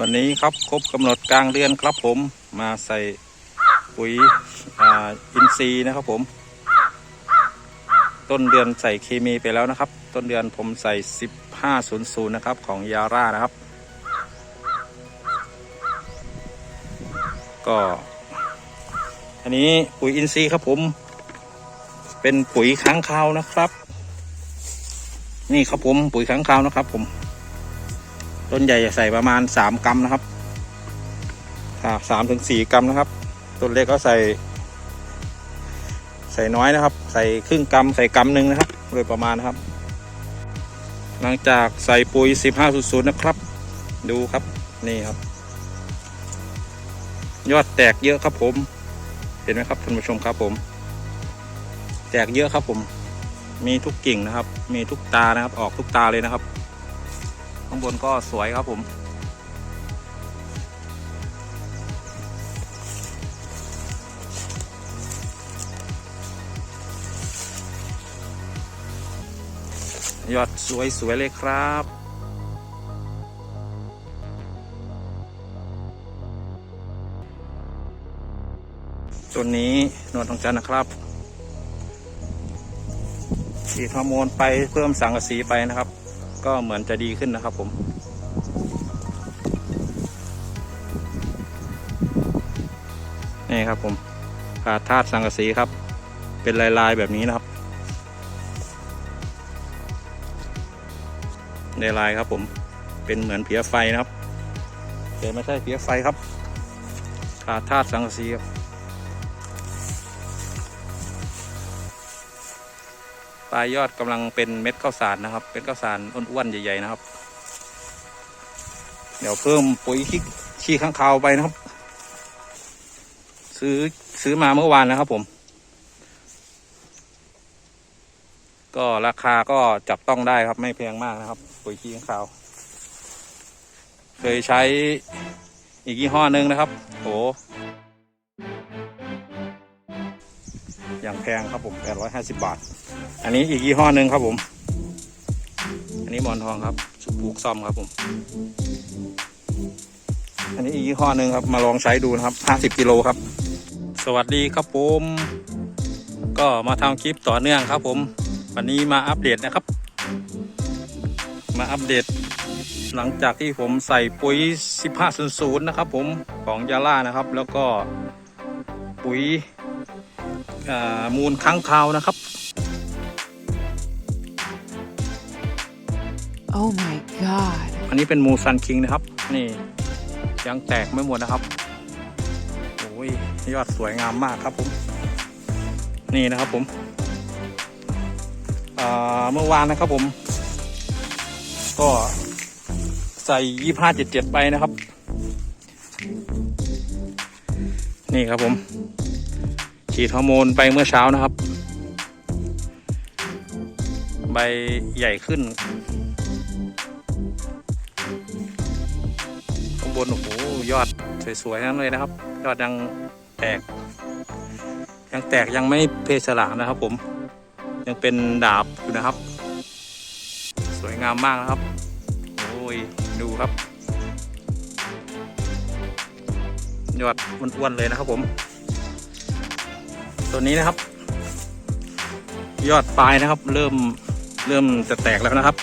วันนี้ครับครบกำหนดกลางเดือนครับผมมาใส่ปุ๋ยอินทรีย์นะครับผม ต้นเดือนใส่เคมีไปแล้วนะครับ ต้นเดือนผมใส่ 1500 นะครับของยาร่านะครับ ก็ อันนี้ปุ๋ยอินทรีย์ครับผม เป็นปุ๋ยค้างคาวนะครับ นี่ครับผมปุ๋ยค้างคาวนะครับผม ต้นใหญ่จะใส่ประมาณ 3 กรัมนะครับสามถึงสี่กรัมนะครับ ต้นเล็กก็ใส่ ใส่น้อยนะครับ ใส่ครึ่งกรัมใส่กรัมหนึ่งนะครับ โดยประมาณนะครับ หลังจากใส่ปุ๋ย 1500นะครับ ดูครับนี่ครับ ยอดแตกเยอะครับผม เห็นไหมครับท่านผู้ชมครับผม แตกเยอะครับผม มีทุกกิ่งนะครับ มีทุกตานะครับ ออกทุกตาเลยนะครับ ข้างบนก็สวยครับผมยอดสวยสวยเลยครับตัวนี้นวดของจันนะครับฉีดฮอร์โมนไปเพิ่มสังกะสีไปนะครับ ก็เหมือนจะดีขึ้นนะครับผมนี่ครับผมขาดธาตุสังกะสีครับ เป็นลายๆแบบนี้นะครับในลายครับผมเป็นเหมือนเพียไฟนะครับแต่ไม่ใช่เพียไฟครับขาดธาตุสังกะสีครับ ลายยอดกำลังเป็นเม็ดข้าวสารนะครับ เป็นข้าวสารอ้วนๆใหญ่ๆนะครับ เดี๋ยวเพิ่มปุ๋ยขี้ขี้ข้างคาวไปนะครับ ซื้อซื้อมาเมื่อวานนะครับ ผม ก็ราคาก็จับต้องได้ครับ ไม่แพงมากนะครับ ปุ๋ยขี้ข้างคาว เคยใช้อีกยี่ห้อหนึ่งนะครับโห อย่างแพงครับผม 850 บาท อันนี้อีกยี่ห้อหนึ่งครับผม อันนี้หมอนทองครับชุบปลูกซ่อมครับผม อันนี้อีกยี่ห้อหนึ่งครับมาลองใช้ดูนะครับห้าสิบกิโลครับ สวัสดีครับผม ก็มาทำคลิปต่อเนื่องครับผม วันนี้มาอัปเดตนะครับ มาอัปเดตหลังจากที่ผมใส่ปุ๋ย 1500 นะครับผมของยาล่านะครับ แล้วก็ปุ๋ย มูลค้างคาวนะครับ Oh my god. อันนี้เป็นมูซันคิงนะครับ นี่ยังแตกไม่หมดนะครับโอ้ยยอดสวยงามมากครับผม นี่นะครับผมอ่าเมื่อวานนะครับผม ก็ใส่ยี่ห้าเจ็ดเจ็ดไปนะครับ นี่ครับผม ฉีดฮอร์โมนไปเมื่อเช้านะครับ ใบใหญ่ขึ้นข้างบนโอ้โหยอดสวยๆทั้งนั้นเลยนะครับ ยอดยังแตก ยังแตกยังไม่เพศสลางนะครับ ผม ยังเป็นดาบอยู่นะครับ สวยงามมากนะครับโอ้ยดูครับ ยอดอ้วนๆเลยนะครับผม ตัวนี้นะครับ ยอดปลายนะครับ เริ่มเริ่มจะแตกแล้วนะครับ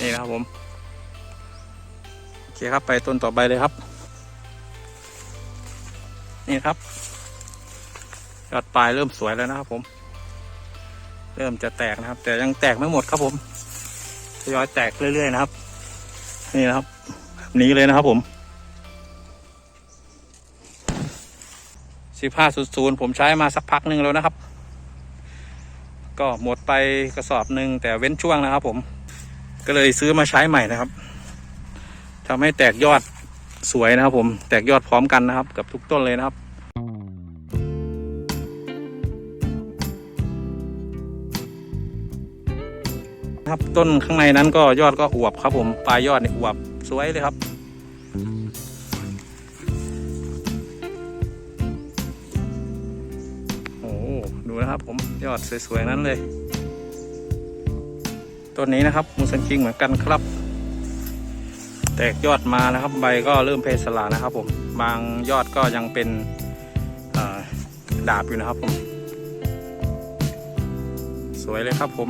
นี่นะครับผม โอเคครับไปต้นต่อไปเลยครับ นี่ครับ ยอดปลายเริ่มสวยแล้วนะครับผม เริ่มจะแตกนะครับ แต่ยังแตกไม่หมดครับผมทยอยแตกเรื่อยๆนะครับ นี่นะครับแบบนี้เลยนะครับผม สิบห้าศูนย์ผมใช้มาสักพักหนึ่งแล้วนะครับ ก็หมดไปกระสอบหนึ่งแต่เว้นช่วงนะครับผมก็เลยซื้อมาใช้ใหม่นะครับทำให้แตกยอดสวยนะครับ ผมแตกยอดพร้อมกันนะครับ กับทุกต้นเลยนะครับครับต้นข้างในนั้นก็ยอดก็อวบครับผมปลายยอดเนี่ยอวบสวยเลยครับ นะครับ ผมยอดสวยๆนั้นเลยต้นนี้นะครับมูสันคิงเหมือนกันครับ แตกยอดมานะครับ ใบก็เริ่มเพสลานะครับ ผมบางยอดก็ยังเป็นดาบอยู่นะครับ ผม สวยเลยครับผม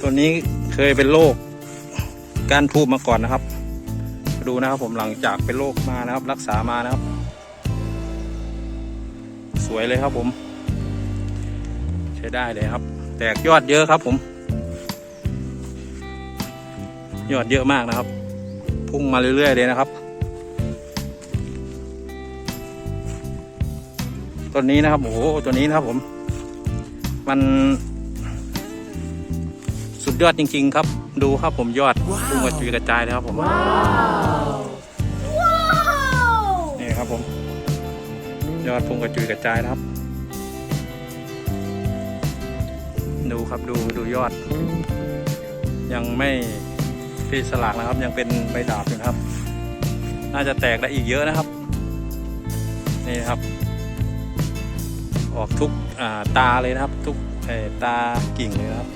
ตัวนี้เคยเป็นโรคการทูบมาก่อนนะครับ ดูนะครับผมหลังจากเป็นโรคมานะครับ รักษามานะครับ สวยเลยครับผม ช้ได้เลยครับ แตกยอดเยอะครับผม ยอดเยอะมากนะครับ พุ่งมาเรื่อยๆเลยนะครับต้นนี้นะครับ โอ้โห ตัวนี้นะครับผม มันสุดยอดจริง ๆ ครับ ดูครับผมยอดพุ่งกระจุยกระจายเลยครับผม นี่ครับผม ยอดพุ่งกระจุยกระจายนะครับ ดูครับดูดูยอด ยังไม่ปีสลากนะครับ ยังเป็นใบดาบอยู่นะครับ น่าจะแตกได้อีกเยอะนะครับ นี่ครับ ออกทุกาตาเลยนะครับ ทุกตากิ่งเลยนะครับ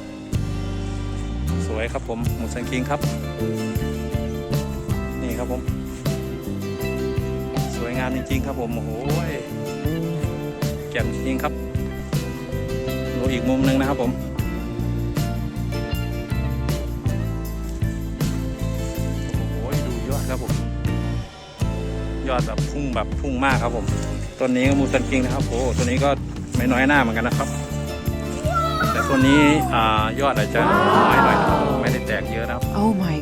สวยครับผมหมูสันคิงครับ นี่ครับผม สวยงามจริงๆครับผมโอ้โหแจ่มจริงครับ อีกมุมหนึ่งนะครับผมโอ้โหดูยอดครับผม ยอดแบบพุ่งแบบพุ่งมากครับผมต้นนี้ก็มูสันคิงนะครับโอ้ตัวนี้ก็ไม่น้อยหน้าเหมือนกันนะครับ แต่ตัวนี้อ่ายอดอาจจะน้อยหน่อยนะครับไม่ได้แตกเยอะนะครับ Oh my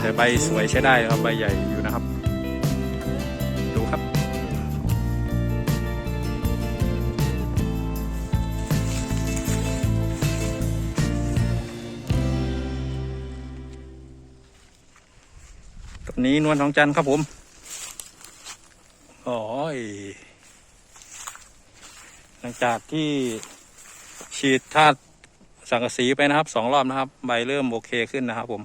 แต่ god. ใบสวยใช้ได้นะครับใบใหญ่อยู่นะครับ นี้นวลทองจันทร์ครับผมโอ้ยหลังจากที่ฉีดธาตุสังกะสีไปนะครับสองรอบนะครับ ใบเริ่มโอเคขึ้นนะครับ ผม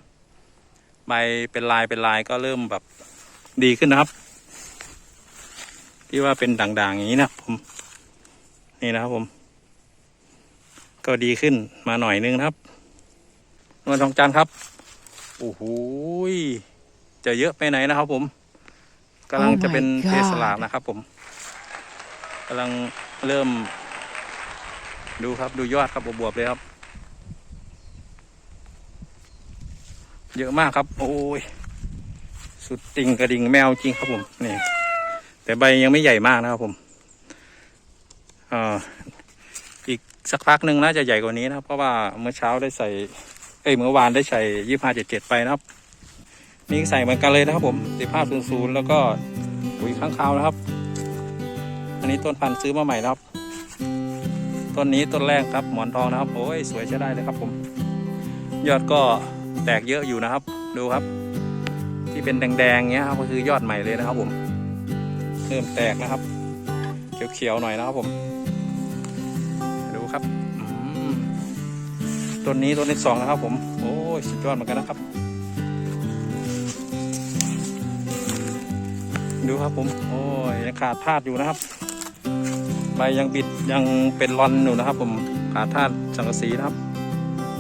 ใบเป็นลายเป็นลายก็เริ่มแบบดีขึ้นนะครับ ที่ว่าเป็นด่างๆอย่างนี้นะผมนี่นะครับผม ก็ดีขึ้นมาหน่อยนึงนะครับนวลทองจันทร์ครับโอ้โห จะเยอะไปไหนนะครับ ผมกำลังจะเป็น Oh my เพ God สลากนะครับ ผมกำลังเริ่ม ดูครับดูยอดครับบวบๆเลยครับ เยอะมากครับ โอ้ยสุดติ่งกระดิ่งแมวจริงครับผมนี่ แต่ใบยังไม่ใหญ่มากนะครับผมอ่าอีกสักพักหนึ่งน่าจะใหญ่กว่านี้นะครับ เพราะว่าเมื่อเช้าได้ใส่ เอ้ยเมื่อวานได้ใส่ยี่ห้าเจ็ดเจ็ดไปนะครับ นี่ใส่เหมือนกันเลยนะครับผมสิบห้าศูนย์ศูนย์แล้วก็ปุ๋ยข้างคาวนะครับ อันนี้ต้นพันธุ์ซื้อมาใหม่นะครับ ต้นนี้ต้นแรกครับหมอนทองนะครับโอ้ยสวยใช้ได้เลยครับผม ยอดก็แตกเยอะอยู่นะครับ ดูครับ ที่เป็นแดงๆเงี้ยครับก็คือยอดใหม่เลยนะครับผมเริ่มแตกนะครับ เขียวๆหน่อยนะครับผม ดูครับอืมต้นนี้ต้นที่สองนะครับผม โอ้ยสุดยอดเหมือนกันนะครับ ดูครับผม โอ้ยยังขาดธาตุอยู่นะครับ ใบยังบิดยังเป็นรอนอยู่นะครับ ผมขาดธาตุสังกะสีนะครับ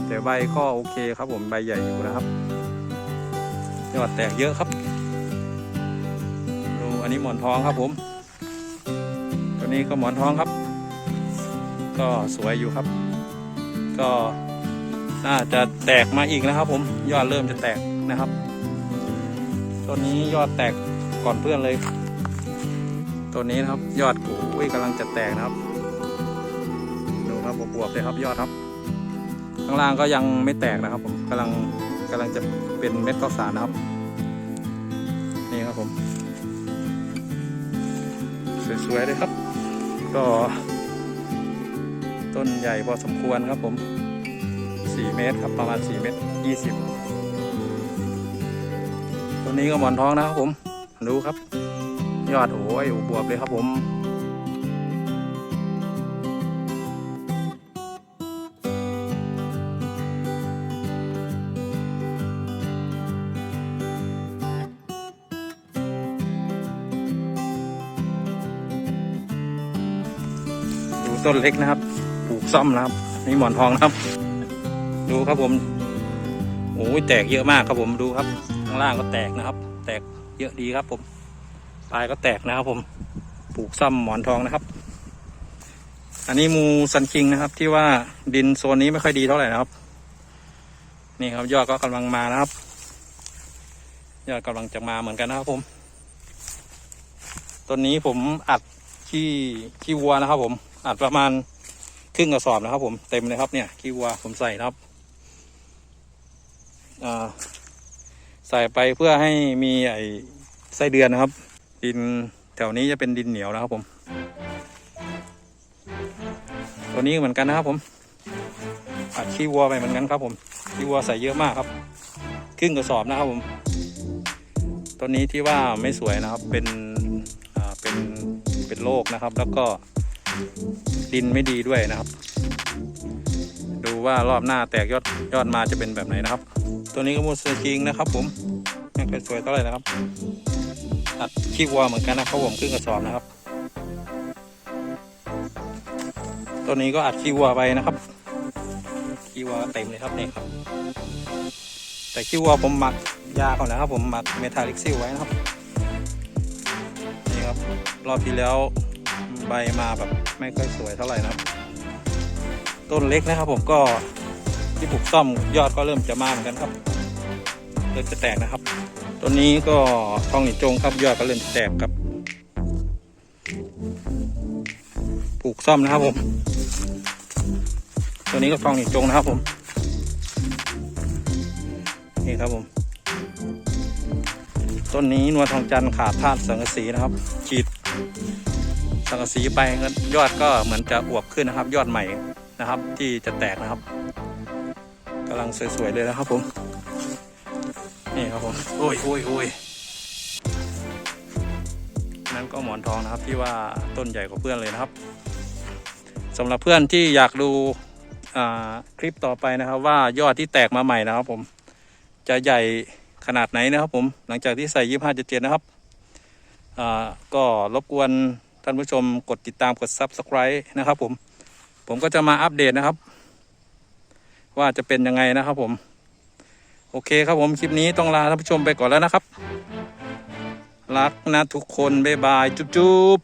แต่ใบก็โอเคครับผมใบใหญ่อยู่นะครับยอดแตกเยอะครับดูอันนี้หมอนทองครับผม ตัวนี้ก็หมอนทองครับ ก็สวยอยู่ครับ ก็น่าจะแตกมาอีกนะครับ ผมยอดเริ่มจะแตกนะครับ ตัวนี้ยอดแตก ก่อนเพื่อนเลย ตัวนี้นะครับยอดกูอุ้ยกำลังจะแตกนะครับ ดูครับบวบๆเลยครับยอดครับ ข้างล่างก็ยังไม่แตกนะครับ ผมกำลังกำลังจะเป็นเม็ดข้าวสารนะครับ นี่ครับผมสวยๆเลยครับ ก็ ต้นใหญ่พอสมควรครับผม 4 เมตรครับประมาณ 4 เมตร 20 ตัวนี้ก็หมอนทองนะครับผม ดูครับ ยอดโอ้ยบวบเลยครับผมดูต้นเล็กนะครับ ปลูกซ่อมนะครับ นี่หมอนทองนะครับ ดูครับผม โอ้ยแตกเยอะมากครับผม ดูครับ ข้างล่างก็แตกนะครับ แตก เยอะดีครับผม ปลายก็แตกนะครับผม ปลูกซ้ำหมอนทองนะครับ อันนี้มูซันคิงนะครับ ที่ว่าดินโซนนี้ไม่ค่อยดีเท่าไหร่นะครับ นี่ครับยอดก็กำลังมานะครับ ยอดกำลังจะมาเหมือนกันนะครับผมต้นนี้ผมอัดขี้ขี้วัวนะครับ ผม อัดประมาณครึ่งกระสอบนะครับ ผมเต็มเลยครับเนี่ยขี้วัวผมใส่นะครับอ่า ใส่ไปเพื่อให้มีไอ้ไส้เดือนนะครับ ดินแถวนี้จะเป็นดินเหนียวนะครับผม ตัวนี้เหมือนกันนะครับผมอัดขี้วัวไปเหมือนกันครับ ผมขี้วัวใส่เยอะมากครับครึ่งกระสอบนะครับผมตัวนี้ที่ว่าไม่สวยนะครับเป็นอ่าเป็นเป็นโรคนะครับ แล้วก็ดินไม่ดีด้วยนะครับ ดูว่ารอบหน้าแตกยอดยอดมาจะเป็นแบบไหนนะครับ ตัวนี้ก็มูสจริงนะครับ ผมไม่เคอยสวยเท่าไหร่นะครับอัดขี้วัวเหมือนกันนะครับผมครึ่งกระสอบนะครับ ตัวนี้ก็อัดขี้วัวไปนะครับขี้วัวเต็มเลยครับนี่ครับ แต่ขี้วัวผมหมักยาก่อนนะครับ ผมหมักเมทาลิกซิลไว้นะครับนี่ครับรอบที่แล้วใบมาแบบไม่ค่อยสวยเท่าไหร่นะครับ ต้นเล็กนะครับผมก็ ที่ปลูกซ่อมยอดก็เริ่มจะมาเหมือนกันครับ เริ่มจะแตกนะครับ ต้นนี้ก็ทองหนิจงครับยอดก็เริ่มจะแตกครับ ปลูกซ่อมนะครับผม ตัวนี้ก็ทองหนิจงนะครับผม นี่ครับผม ต้นนี้นวลทองจันทร์ขาดธาตุสังกะสีนะครับ ฉีดสังกะสีไปยอดก็เหมือนจะอวบขึ้นนะครับ ยอดใหม่นะครับ ที่จะแตกนะครับ กำลังสวยๆเลยนะครับผม นี่ครับผม โอ้ยโอ้ยโอ้ยนั่นก็หมอนทองนะครับที่ว่าต้นใหญ่กว่าเพื่อนเลยนะครับสำหรับเพื่อนที่อยากดูอ่าคลิปต่อไปนะครับว่ายอดที่แตกมาใหม่นะครับผมจะใหญ่ขนาดไหนนะครับผมหลังจากที่ใส่ยี่ห้าเจ็ดนะครับอ่าก็รบกวนท่านผู้ชมกดติดตามกด Subscribe นะครับผม ผมก็จะมาอัปเดตนะครับ ว่าจะเป็นยังไงนะครับผม โอเคครับผมคลิปนี้ต้องลาท่านผู้ชมไปก่อนแล้วนะครับ รักนะทุกคนบ๊ายบายจุ๊บ